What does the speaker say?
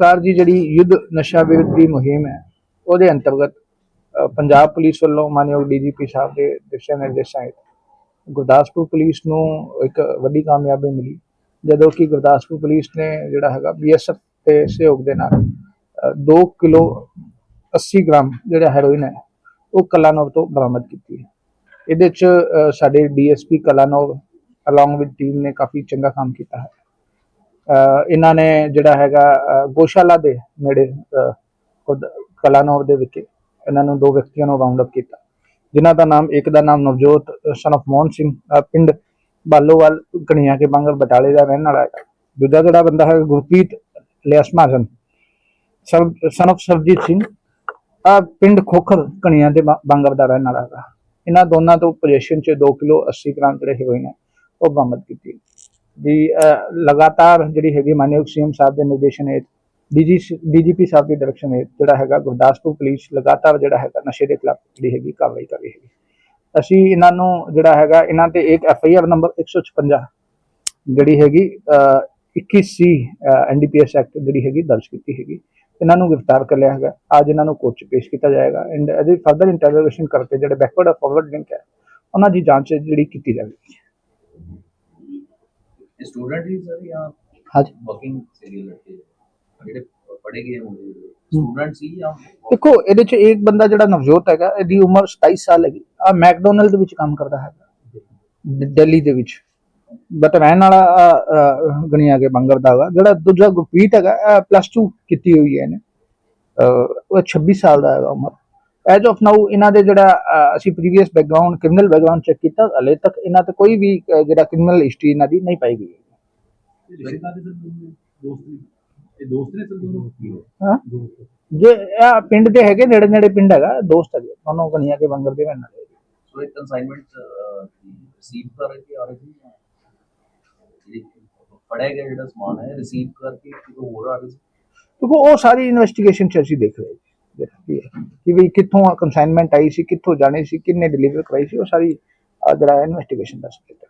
ਸਰਕਾਰ ਜੀ ਜਿਹੜੀ ਯੁੱਧ ਨਸ਼ਾ ਵਿਰੋਧੀ ਮੁਹਿੰਮ ਹੈ ਉਹਦੇ ਅੰਤਰਗਤ ਪੰਜਾਬ ਪੁਲਿਸ ਵੱਲੋਂ ਮਾਨਯੋਗ ਡੀਜੀਪੀ ਸਾਹਿਬ ਦੇ ਦਿਸ਼ਾ ਨਿਰਦੇਸ਼ਾਂ ਹੇਠ ਗੁਰਦਾਸਪੁਰ ਪੁਲਿਸ ਨੂੰ ਇੱਕ ਵੱਡੀ ਕਾਮਯਾਬੀ ਮਿਲੀ ਜਦੋਂ ਕਿ ਗੁਰਦਾਸਪੁਰ ਪੁਲਿਸ ਨੇ ਜਿਹੜਾ ਹੈਗਾ ਬੀਐਸਐਫ ਦੇ ਸਹਿਯੋਗ ਦੇ ਨਾਲ 2 ਕਿਲੋ 80 ਗ੍ਰਾਮ ਜਿਹੜਾ ਹੈਰੋਇਨ ਹੈ ਉਹ ਕਲਾਨੌਰ ਤੋਂ ਬਰਾਮਦ ਕੀਤੀ ਹੈ। ਇਹਦੇ ਚ ਅ, ਸਾਡੇ DSP Kalanaur along with team ਨੇ ਕਾਫੀ ਚੰਗਾ ਕੰਮ ਕੀਤਾ ਹੈ। ਇਹਨਾਂ ਨੇ ਜਿਹੜਾ ਹੈਗਾ ਗੋਸ਼ਾਲਾ ਦੇ ਨੇੜੇ ਖੁਦ ਕਲਾਨੌਰ ਦੇ ਵਿਖੇ ਇਹਨਾਂ ਨੂੰ ਦੋ ਵਿਅਕਤੀਆਂ ਨੂੰ ਰਾਉਂਡ ਅਪ ਕੀਤਾ। ਜਿਨ੍ਹਾਂ ਦਾ ਨਾਮ, ਇੱਕ ਦਾ ਨਾਮ ਨਵਜੋਤ ਸਨ of ਮੋਹਨ ਸਿੰਘ ਪਿੰਡ ਬਾਲੋਵਾਲ, ਕਣੀਆਂ ਕੇ ਬੰਗਲ ਬਟਾਲੇ ਦਾ ਰਹਿਣ ਵਾਲਾ ਹੈ ਦੂਜਾ ਜਿਹੜਾ ਬੰਦਾ ਹੈ ਗੁਰਪ੍ਰੀਤ ਲਿਆਸ ਮਹਾਜਨ ਸਨ of ਸਰਜੀਤ ਸਿੰਘ, ਆ ਪਿੰਡ ਖੋਖਰ ਕਣੀਆਂ ਦੇ ਬੰਗਰ ਦਾ ਰਹਿਣ ਵਾਲਾ ਹੈਗਾ। ਇਹਨਾਂ ਦੋਨਾਂ ਤੋਂ ਪੋਜੀਸ਼ਨ 'ਚ 2 ਕਿਲੋ 80 ਗ੍ਰਾਮ ਜਿਹੜੇ ਹੈਰੋਇਨ ਹੈ ਉਹ ਬਰਾਮਦ ਕੀਤੀ। ਦੀ ਲਗਾਤਾਰ ਜਿਹੜੀ ਹੈਗੀ ਮਾਨਯੋਗ ਸੀਐਮ ਸਾਹਿਬ ਦੇ ਨਿਰਦੇਸ਼ਨ ਹੇਠ ਡੀਜੀ ਡੀਜੀਪੀ ਸਾਹਿਬ ਦੀ ਡਾਇਰੈਕਸ਼ਨ ਹੇਠ ਜਿਹੜਾ ਹੈਗਾ ਗੁਰਦਾਸਪੁਰ ਪੁਲਿਸ ਲਗਾਤਾਰ ਜਿਹੜਾ ਹੈਗਾ ਨਸ਼ੇ ਦੇ ਖਿਲਾਫ ਜਿਹੜੀ ਹੈਗੀ ਕਾਰਵਾਈ ਕਰ ਰਹੀ ਹੈਗੀ। ਅਸੀਂ ਇਹਨਾਂ ਨੂੰ ਜਿਹੜਾ ਹੈਗਾ ਇਹਨਾਂ ਤੇ ਇੱਕ ਐਫ ਆਈ ਆਰ ਨੰਬਰ 156 ਜਿਹੜੀ ਹੈਗੀ ਅਹ, 21 ਸੀ ਐਨਡੀਪੀਐਸ ਐਕਟ ਜਿਹੜੀ ਹੈਗੀ ਦਰਜ ਕੀਤੀ ਹੈਗੀ। ਇਹਨਾਂ ਨੂੰ ਗ੍ਰਿਫਤਾਰ ਕਰ ਲਿਆ ਹੈਗਾ। ਅੱਜ ਇਹਨਾਂ ਨੂੰ ਕੋਰਟ 'ਚ ਪੇਸ਼ ਕੀਤਾ ਜਾਏਗਾ। ਐਂਡ ਇਹਦੀ ਫਰਦਰ ਇੰਟਰੋਗੇਸ਼ਨ ਕਰਕੇ ਜਿਹੜੇ ਬੈਕਵਰਡ ਔਰ ਫਾਰਵਰਡ ਲਿੰਕ ਹੈ ਉਹਨਾਂ ਦੀ ਜਾਂਚ ਜਿਹੜੀ ਕੀਤੀ ਜਾਵੇਗੀ। ਦੇਖੋ ਇਹਦੇ ਚ ਇੱਕ ਬੰਦਾ ਜਿਹੜਾ ਨਵਜੋਤ ਹੈਗਾ ਇਹਦੀ ਉਮਰ 27 ਸਾਲ ਹੈਗੀ ਆ ਮੈਕਡੋਨਲਡ ਵਿੱਚ ਕੰਮ ਕਰਦਾ ਹੈਗਾ ਦਿੱਲੀ ਦੇ ਵਿੱਚ ਬਟ ਰਹਿਣ ਵਾਲਾ ਗਣਿਆ ਕੇ ਬੰਗਰ ਦਾ ਹੈਗਾ ਜਿਹੜਾ ਦੂਜਾ ਗੁਰਪ੍ਰੀਤ ਹੈਗਾ ਪਲੱਸ 2 ਕੀਤੀ ਹੋਈ ਹੈ ਇਹਨੇ 26 ਸਾਲ ਦਾ ਹੈਗਾ ਉਮਰ ਐਜ ਆਫ ਨਾਊ ਇਹਨਾਂ ਦੇ ਜਿਹੜਾ ਅਸੀਂ previous background criminal background check ਕੀਤਾ ਹਲੇ ਤੱਕ ਇਹਨਾਂ ਤੇ ਕੋਈ ਵੀ ਜਿਹੜਾ ਕ੍ਰਿਮੀਨਲ ਹਿਸਟਰੀ ਇਹਨਾਂ ਦੀ ਨਹੀਂ ਪਾਈ ਗਈ ਹੈ। ਹਾਂ। ਜੇ ਇਹ ਪਿੰਡ ਦੇ ਹੈਗੇ ਨੇੜੇ ਨੇੜੇ ਪਿੰਡ ਹੈਗਾ ਦੋਸਤ ਹੈਗੇ। ਦੋਨੋਂ ਗਣੀਆਂ ਕੇ ਬੰਗਰ ਦੇ ਵਾਲੇ ਸੋ ਇੱਕ ਕਨਸਾਈਨਮੈਂਟ ਰਿਸੀਵ ਕਰ ਕੇ ਆ ਰਹੀ ਹੈ ਜਿਹੜੀ ਪੜਿਆ ਗਿਆ ਜਿਹੜਾ ਸਮਾਨ ਹੈ ਰਿਸੀਵ ਕਰਕੇ ਕਿਤੋਂ ਹੋਰ ਆ ਰਹੀ ਸੀ? ਕਿਉਂਕਿ ਉਹ ਸਾਰੀ ਇਨਵੈਸਟੀਗੇਸ਼ਨ ਚ ਅਸੀਂ ਦੇਖ ਰਹੇ ਜੀ ਦੇਖੀ ਹੈ ਕਿ ਵੀ ਕਿੱਥੋਂ ਕੰਸਾਈਨਮੈਂਟ ਆਈ ਸੀ ਕਿੱਥੋਂ ਜਾਣੀ ਸੀ ਕਿੰਨੇ ਡਿਲੀਵਰ ਕਰਾਈ ਸੀ ਉਹ ਸਾਰੀ ਅਹ, ਜਿਹੜਾ ਇਨਵੈਸਟੀਗੇਸ਼ਨ ਦਾ ਸਬਜੈਕਟ ਹੈ